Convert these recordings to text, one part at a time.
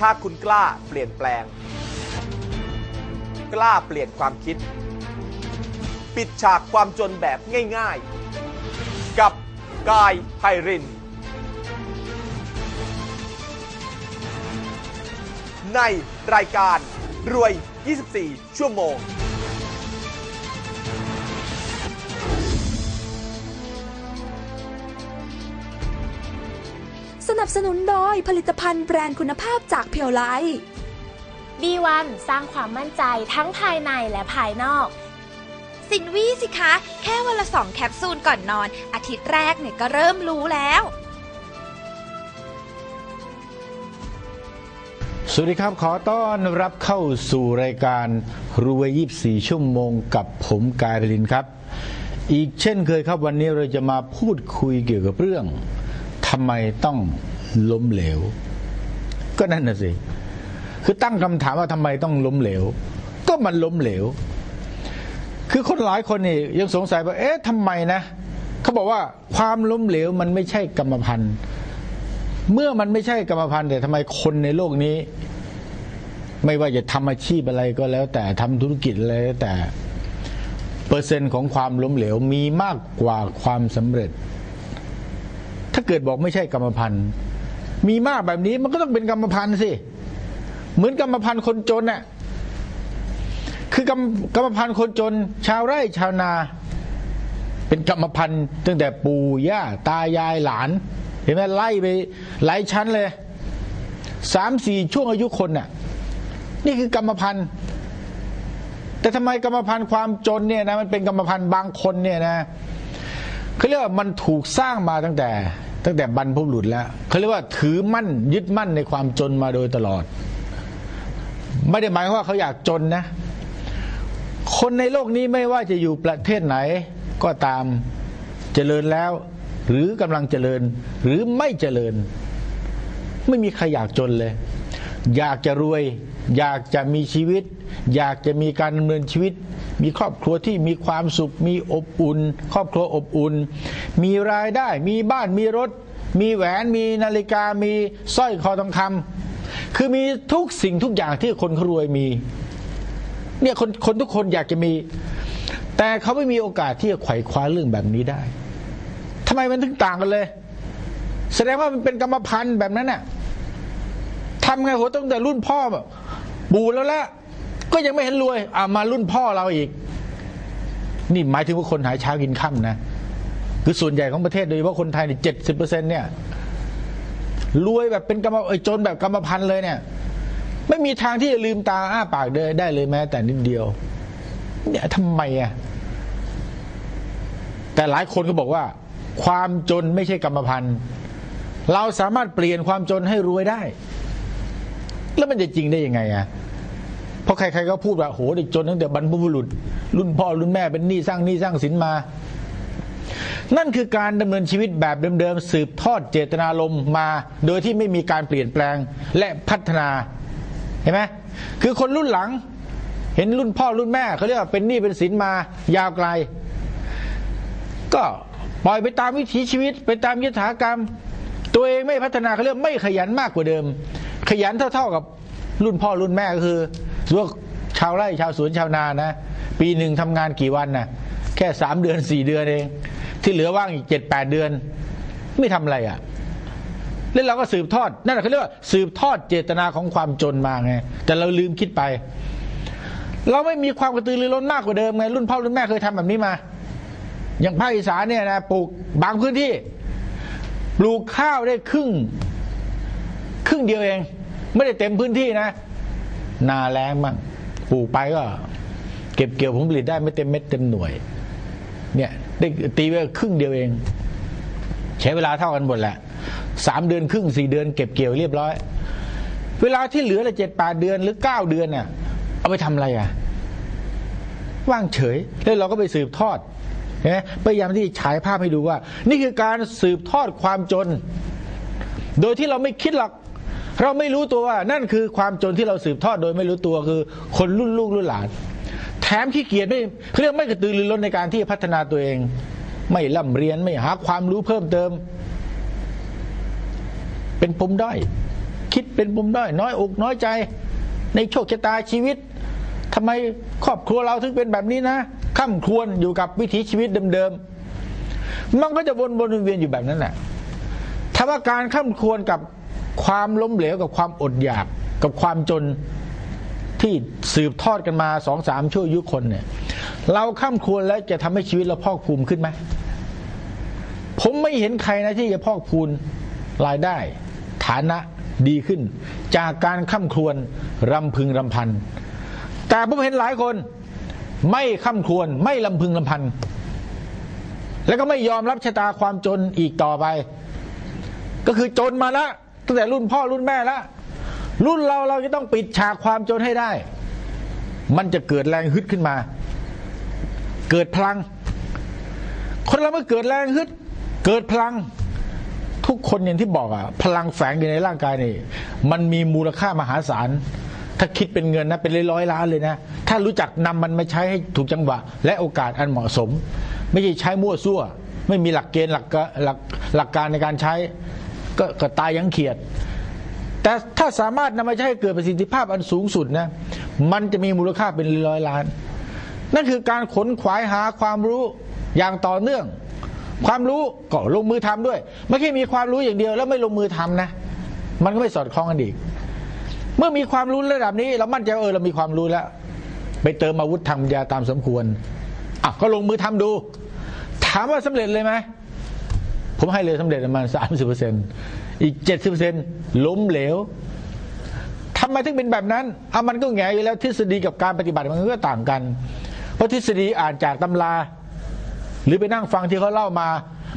ถ้าคุณกล้าเปลี่ยนแปลง กล้าเปลี่ยนความคิด ปิดฉากความจนแบบง่ายๆ กับกายไพริน ในรายการรวย 24 ชั่วโมง สนับสนุนโดยผลิตภัณฑ์แบรนด์คุณภาพจากเพียวไล B1 สร้างความมั่นใจทั้งภายในและภายนอก สินวี่สิคะ แค่วันละสองแคปซูลก่อนนอน อาทิตย์แรกเนี่ยก็เริ่มรู้แล้ว สวัสดีครับ ขอต้อนรับเข้าสู่รายการรวย 24 ชั่วโมงกับผมกายพลินครับ อีกเช่นเคยครับวันนี้เราจะมาพูดคุยเกี่ยวกับเรื่อง ทำไมต้องล้มเหลว ก็นั่นน่ะสิ คือตั้งคำถามว่าทำไมต้องล้มเหลว ก็มันล้มเหลว คือคนหลายคนนี่ยังสงสัยว่า เอ๊ะทำไมนะ เขาบอกว่าความล้มเหลวมันไม่ใช่กรรมพันธุ์ เมื่อมันไม่ใช่กรรมพันธุ์แต่ทำไมคนในโลกนี้ ไม่ว่าจะทำอาชีพอะไรก็แล้ว แต่ทำธุรกิจอะไรก็แล้วแต่ เปอร์เซ็นต์ของความล้มเหลวมีมากกว่าความสำเร็จ เกิดบอกไม่ใช่กรรมพันธุ์มีมากแบบนี้มันก็ต้องเป็นกรรมพันธุ์สิ เหมือนกรรมพันธุ์คนจนน่ะคือกรรมกรรมพันธุ์คนจน ชาวไร่ชาวนา เป็นกรรมพันธุ์ตั้งแต่ปู่ย่าตายายหลาน เห็นไหมไล่ไปหลายชั้นเลยสามสี่ช่วงอายุคนน่ะ นี่คือกรรมพันธุ์แต่ทำไมกรรมพันธุ์ความจนเนี่ยนะมันเป็นกรรมพันธุ์บางคนเนี่ยนะเขาเรียกว่ามันถูกสร้างมาตั้งแต่ ตั้งแต่บรรพบุรุษแล้วเขาเรียกว่าถือมั่นยึดมั่นในความจนมาโดยตลอด ไม่ได้หมายว่าเขาอยากจนนะ คนในโลกนี้ไม่ว่าจะอยู่ประเทศไหนก็ตามเจริญแล้ว หรือกำลังเจริญ หรือไม่เจริญ ไม่มีใครอยากจนเลย อยากจะรวย อยากจะมีชีวิต อยากจะมีการดำเนินชีวิต มีครอบครัวที่มีความสุข มีอบอุ่น ครอบครัวอบอุ่น มีรายได้ มีบ้านมีรถ มีแหวนมีนาฬิกามีสร้อยคอทองคำคือมีทุกสิ่งทุกอย่างที่คนรวยมีเนี่ยคนคนทุกคนอยากจะมี แต่เขาไม่มีโอกาสที่จะไขว่คว้าเรื่องแบบนี้ได้ทำไมมันถึงต่างกันเลย แสดงว่ามันเป็นกรรมพันธุ์แบบนั้นน่ะทำไงโหตั้งแต่รุ่นพ่อแบบปู่แล้วละก็ยังไม่เห็นรวย อ่ามารุ่นพ่อเราอีก นี่หมายถึงว่าคนหายเช้ากินค่ำนะ คือส่วนใหญ่ของประเทศโดยเฉพาะคนไทยเนี่ยเจ็ดสิบเปอร์เซ็นเนี่ยรวยแบบเป็นกรรมเอ้จนแบบกรรมพันธุ์เลยเนี่ย ไม่มีทางที่จะลืมตาอ้าปากเดินได้เลยแม้แต่นิดเดียว เนี่ยทำไมอะแต่หลายคนก็บอกว่า ความจนไม่ใช่กรรมพันธุ์เราสามารถเปลี่ยนความจนให้รวยได้ แล้วมันจะจริงได้ยังไงอะเพราะใครๆก็พูดว่าโหเด็กจนตั้งแต่บรรพบุรุษ รุ่นพ่อรุ่นแม่เป็นหนี้สร้างหนี้สร้างสินมา นั่นคือการดำเนินชีวิตแบบเดิมๆสืบทอดเจตนารมณ์มา โดยที่ไม่มีการเปลี่ยนแปลงและพัฒนาเห็นไหมคือคนรุ่นหลัง เห็นรุ่นพ่อรุ่นแม่เขาเรียกว่าเป็นหนี้เป็นสินมายาวไกล ก็ปล่อยไปตามวิถีชีวิต ไปตามยถากรรม ตัวเองไม่พัฒนาเขาเรียกไม่ขยันมากกว่าเดิม ขยันเท่าๆกับรุ่นพ่อรุ่นแม่ก็คือพวกชาวไร่ชาวสวนชาวนานะ ปีหนึ่งทำงานกี่วันนะแค่สามเดือนสี่เดือนเอง ที่เหลือว่างอีกเจ็ดแปดเดือน ไม่ทำอะไรอะแล้วเราก็สืบทอดนั่นแหละเขาเรียกว่าสืบทอดเจตนาของความจนมาไงแต่เราลืมคิดไป เราไม่มีความกระตือรือร้นมากกว่าเดิมไงรุ่นพ่อรุ่นแม่เคยทำแบบนี้มา อย่างภาคอีสานเนี่ยนะปลูกบางพื้นที่ปลูกข้าวได้ครึ่ง ครึ่งเดียวเอง ไม่ได้เต็มพื้นที่นะ นาแรงบ้างปลูกไปก็ เก็บเกี่ยวผลผลิตได้ไม่เต็มเม็ดเต็มหน่วย เนี่ย ได้ตีไว้ครึ่งเดียวเอง ใช้เวลาเท่ากันหมดแหละสามเดือนครึ่งสี่เดือนเก็บเกี่ยวเรียบร้อย เวลาที่เหลือละเจ็ดแปดเดือนหรือเก้าเดือนเนี่ยเอาไปทำอะไรอะ ว่างเฉย แล้วเราก็ไปสืบทอดเนไหมพยายามที่ฉายภาพให้ดูว่า นี่คือการสืบทอดความจน โดยที่เราไม่คิดหรอกเราไม่รู้ตัวว่านั่นคือความจนที่เราสืบทอดโดยไม่รู้ตัวคือ คนรุ่นลูกรุ่นหลาน มขี้เกียจไม่เขาเรียกไม่กระตือรือร้นในการที่จะพัฒนาตัวเอง ไม่ร่ำเรียนไม่หาความรู้เพิ่มเติม เป็นปมด้อยคิดเป็นปมด้อยน้อยอกน้อยใจ ในโชคชะตาชีวิตทำไมครอบครัวเราถึงเป็นแบบนี้นะข้ามครวนอยู่กับวิถีชีวิตเดิมๆมันก็จะวนๆเวียนอยู่แบบนั้นแหละถ้าว่าการข้ามครวนกับความล้มเหลวกับความอดอยากกับความจน ที่สืบทอดกันมาสองสามชั่วยุคนเนี่ย เราข้ามควรแล้วจะทำให้ชีวิตเราพอกภูมิขึ้นไหมผมไม่เห็นใครนะที่จะพอกพูนรายได้ ฐานะดีขึ้น จากการข้ามครวนรำพึงรำพัน แต่ผมเห็นหลายคน ไม่ข้ามครวนไม่ลำพึงลำพัน แล้วก็ไม่ยอมรับชะตาความจนอีกต่อไป ก็คือจนมาแล้วตั้งแต่รุ่นพ่อรุ่นแม่แล้ว รุ่นเราเราจะต้องปิดฉากความจนให้ได้ มันจะเกิดแรงฮึดขึ้นมา เกิดพลัง คนเราเมื่อเกิดแรงฮึด เกิดพลัง ทุกคนอย่างที่บอกอะพลังแฝงอยู่ในร่างกายนี่ มันมีมูลค่ามหาศาล ถ้าคิดเป็นเงินนะเป็นร้อยล้านเลยนะ ถ้ารู้จักนำมันมาใช้ให้ถูกจังหวะ และโอกาสอันเหมาะสม ไม่ใช่ใช้มั่วซั่ว ไม่มีหลักเกณฑ์หลักกะหลักหลักการในการใช้ ก็ก็ตายยังเขียด แต่ถ้าสามารถนำมาใช้ให้เกิดประสิทธิภาพอันสูงสุดนะมันจะมีมูลค่าเป็นร้อยล้าน นั่นคือการขนขวายหาความรู้อย่างต่อเนื่อง ความรู้ก็ลงมือทำด้วย ไม่ใช่มีความรู้อย่างเดียวแล้วไม่ลงมือทำนะ มันก็ไม่สอดคล้องกันอีกเมื่อมีความรู้ระดับนี้เรามั่นใจเออเรามีความรู้แล้ว ไปเติมอาวุธทางปัญญาตามสมควรอะก็ลงมือทำดู ถามว่าสำเร็จเลยไหมผมให้เลยสำเร็จประมาณสามสิบเปอร์เซ็นต์ อีกเจ็ดสิบเปอร์เซ็นล้มเหลวทำไมถึงเป็นแบบนั้นเอามันก็แง่อยู่แล้วทฤษฎีกับการปฏิบัติมันก็ต่างกัน เพราะทฤษฎีอ่านจากตำรา หรือไปนั่งฟังที่เขาเล่ามา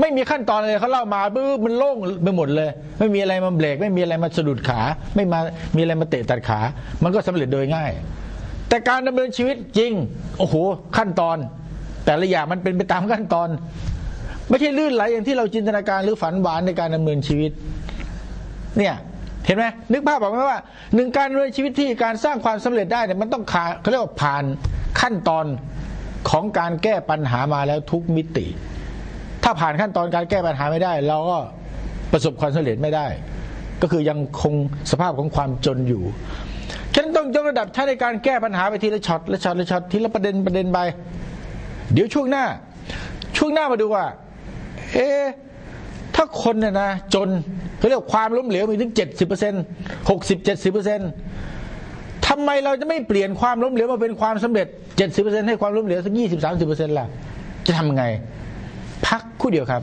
ไม่มีขั้นตอนเลยเขาเล่ามาปุ๊บมันโล่งไปหมดเลย ไม่มีอะไรมาเบรกไม่มีอะไรมาสะดุดขา ไม่มามีอะไรมาเตะตัดขา มันก็สำเร็จโดยง่าย แต่การดำเนินชีวิตจริง โอ้โห ขั้นตอน แต่ละอย่างมันเป็นไปตามขั้นตอน ไม่ใช่ลื่นไหลอย่างที่เราจินตนาการหรือฝันหวานในการดำเนินชีวิต เนี่ยเห็นไหมนึกภาพออกไหมว่าหนึ่งการดำเนินชีวิตที่การสร้างความสำเร็จได้เนี่ยมันต้องขาเขาเรียกว่าผ่านขั้นตอนของการแก้ปัญหามาแล้วทุกมิติ ถ้าผ่านขั้นตอนการแก้ปัญหาไม่ได้ เราก็ประสบความสำเร็จไม่ได้ ก็คือยังคงสภาพของความจนอยู่ฉะนันต้องยกระดับใช้ในการแก้ปัญหาไปทีละช็อตละช็อตละช็อตทีละประเด็นประเด็นไปเดี๋ยวช่วงหน้า ช่วงหน้ามาดูว่า เอ๊ ถ้าคนเนี่ยนะจนเขาเรียกว่าความล้มเหลวมีถึงเจ็ดสิบเปอร์เซ็นต์หกสิบเจ็ดสิบเปอร์เซ็นต์ทำไมเราจะไม่เปลี่ยนความล้มเหลวมาเป็นความสำเร็จเจ็ดสิบเปอร์เซ็นต์ให้ความล้มเหลวสักยี่สิบสามสิบเปอร์เซ็นต์ล่ะจะทำยังไง พักคู่เดียวครับ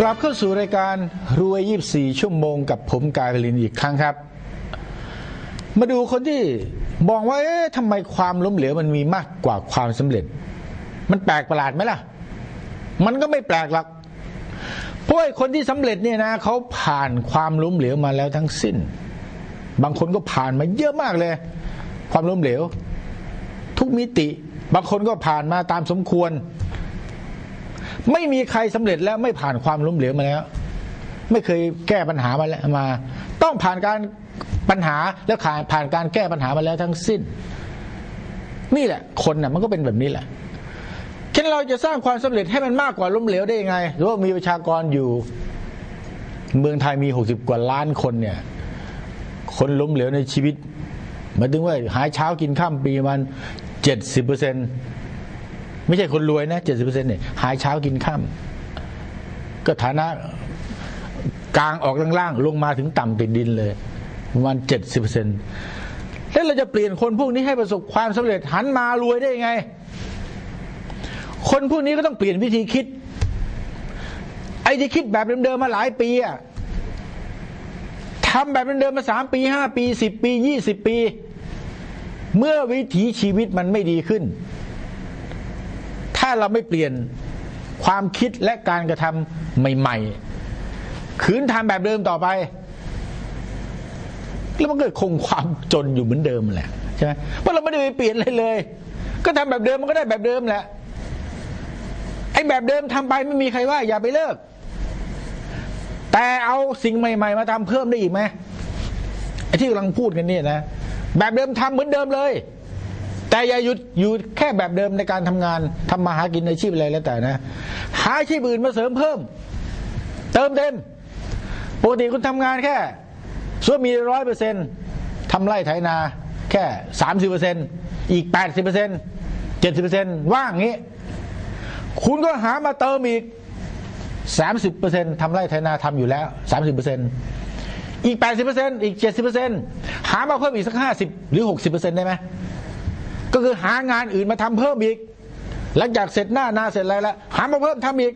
กลับเข้าสู่รายการรวย 24 ชั่วโมงกับผมกายพลินอีกครั้งครับ มาดูคนที่มองว่าเอ๊ะทำไมความล้มเหลวมันมีมากกว่าความสำเร็จ มันแปลกประหลาดไหมล่ะ มันก็ไม่แปลกหรอกเพราะไอ้คนที่สำเร็จเนี่ยนะเขาผ่านความล้มเหลวมาแล้วทั้งสิ้น บางคนก็ผ่านมาเยอะมากเลย ความล้มเหลว ทุกมิติ บางคนก็ผ่านมาตามสมควร ไม่มีใครสำเร็จแล้วไม่ผ่านความล้มเหลวมาแล้ว ไม่เคยแก้ปัญหามาแล้วมา ต้องผ่านการปัญหาแล้วผ่านผ่านการแก้ปัญหามาแล้วทั้งสิ้น นี่แหละ คนน่ะมันก็เป็นแบบนี้แหละฉะนั้นเราจะสร้างความสำเร็จให้มันมากกว่าล้มเหลวได้ยังไงหรือว่ามีประชากรอยู่ เมืองไทยมีหกสิบกว่าล้านคนเนี่ย คนล้มเหลวในชีวิตหมายถึงว่าหายเช้ากินข้ามปีมันเจ็ดสิบเปอร์เซ็นต์ ไม่ใช่คนรวยนะเจ็ดสิบเปอร์เซ็นต์เนี่ยหายเช้ากินข้ามก็ฐานะกลางออกล่างๆลงมาถึงต่ำติดดินเลยประมาณเจ็ดสิบเปอร์เซ็นต์แล้วเราจะเปลี่ยนคนพวกนี้ให้ประสบความสำเร็จหันมารวยได้ยังไง คนพวกนี้ก็ต้องเปลี่ยนวิธีคิด ไอ้ที่คิดแบบเดิมๆมาหลายปีอะทำแบบเดิมๆมาสามปีห้าปีสิบปียี่สิบปี เมื่อวิถีชีวิตมันไม่ดีขึ้นาเราไม่เปลี่ยนความคิดและการกระทำใหม่ๆขืนทำแบบเดิมต่อไป แล้วมันก็คงความจนอยู่เหมือนเดิมแหละใช่ไหมเพราะเราไม่ได้ไปเปลี่ยนอะไรเลย ก็ทำแบบเดิมมันก็ได้แบบเดิมแหละไอ้แบบเดิมทำไปไม่มีใครว่า อย่าไปเลิก แต่เอาสิ่งใหม่ ๆ มาทำเพิ่มได้อีกไหมไอ้ที่กำลังพูดกันเนี่ยนะ แบบเดิมทำเหมือนเดิมเลย แต่อย่าหยุดอยู่แค่แบบเดิมในการทำงานทำมาหากินในอาชีพอะไรแล้วแต่นะ หาอาชีพอื่นมาเสริมเพิ่ม เติมเต็มปกติคุณทำงานแค่ส่วนมีร้อยเปอร์เซ็นทำไร่ไถนาแค่สามสิบเปอร์เซ็นอีกแปดสิบเปอร์เซ็นเจ็ดสิบเปอร์เซ็นว่างงี้ คุณก็หามาเติมอีกสามสิบเปอร์เซ็นทำไร่ไถนาทำอยู่แล้วสามสิบเปอร์เซ็นอีกแปดสิบเปอร์เซ็นอีกเจ็ดสิบเปอร์เซ็นหามาเพิ่มอีกสักห้าสิบหรือหกสิบเปอร์เซ็นได้ไหม ก็คือหางานอื่นมาทำเพิ่มอีก หลังจากเสร็จหน้านาเสร็จอะไรแล้วหามาเพิ่มทำอีก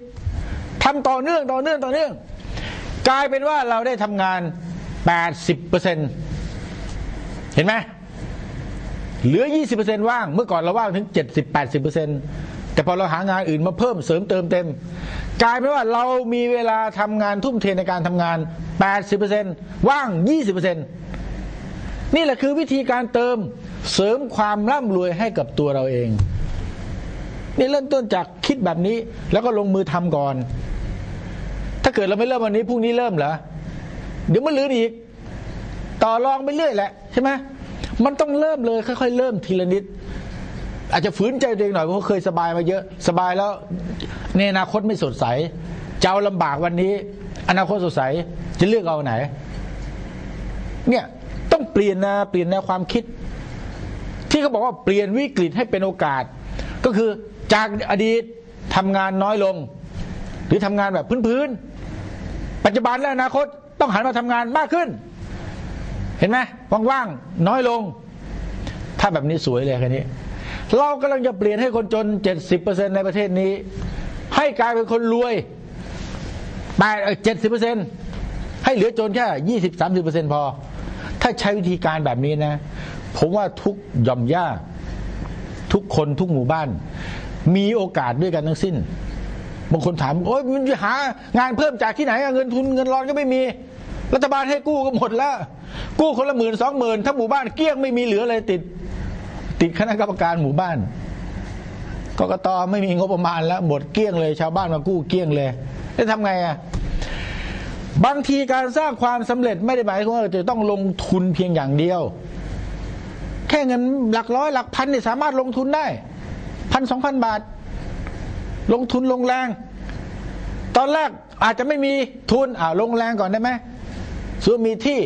ทำต่อเนื่องต่อเนื่องต่อเนื่อง กลายเป็นว่าเราได้ทำงานแปดสิบเปอร์เซ็นเห็นไหมเหลือ 20%ว่าง เมื่อก่อนเราว่างถึง 70-80%แต่พอเราหางานอื่นมาเพิ่มเสริมเติมเต็ม กลายเป็นว่าเรามีเวลาทำงานทุ่มเทในการทำงาน 80%ว่าง 20%นี่แหละคือวิธีการเติม เสริมความร่ำรวยให้กับตัวเราเอง นี่เริ่มต้นจากคิดแบบนี้ แล้วก็ลงมือทำก่อน ถ้าเกิดเราไม่เริ่มวันนี้พรุ่งนี้เริ่มเหรอเดี๋ยวมันลืนอีก ต่อรองไปเรื่อยแหละใช่ไหมมันต้องเริ่มเลยค่อยๆเริ่มทีละนิด อาจจะฝืนใจตัวเองหน่อยเพราะเคยสบายมาเยอะ สบายแล้วในอนาคตไม่สดใสจะเอาลำบากวันนี้ อนาคตสดใสจะเลือกเอาไหน เนี่ยต้องเปลี่ยนนะเปลี่ยนแนวความคิด ที่เขาบอกว่าเปลี่ยนวิกฤตให้เป็นโอกาส ก็คือจากอดีตทำงานน้อยลง หรือทำงานแบบพื้นๆปัจจุบันและอนาคตต้องหันมาทำงานมากขึ้น เห็นไหมว่างๆน้อยลง ถ้าแบบนี้สวยเลยแค่นี้ เรากำลังจะเปลี่ยนให้คนจน 70%ในประเทศนี้ ให้กลายเป็นคนรวยแปดเจ็ดสิบเปอร์เซ็นให้เหลือจนแค่ยี่สิบสามสิบเปอร์เซ็นพอ ถ้าใช้วิธีการแบบนี้นะ ผมว่าทุกย่อมย่าทุกคนทุกหมู่บ้าน มีโอกาสด้วยกันทั้งสิ้นบางคนถามโอ๊ยมันจะหางานเพิ่มจากที่ไหนเงินทุนเงินร้อนก็ไม่มี รัฐบาลให้กู้ก็หมดแล้ว กู้คนละหมื่นสองหมื่นถ้าหมู่บ้านเกลี้ยงไม่มีเหลืออะไรติด ติดคณะกรรมการหมู่บ้านกกตไม่มีงบประมาณแล้วหมดเกลี้ยงเลย ชาวบ้านมากู้เกลี้ยงเลยจะทำไงอะบางทีการสร้างความสำเร็จไม่ได้หมายความว่าจะต้องลงทุนเพียงอย่างเดียว ค่เงินหลักร้อยหลักพันเนี่ยสามารถลงทุนได้พันสองพันบาท ลงทุนลงแรง ตอนแรกอาจจะไม่มีทุนอ่าลงแรงก่อนได้ไหมซื้อมีที่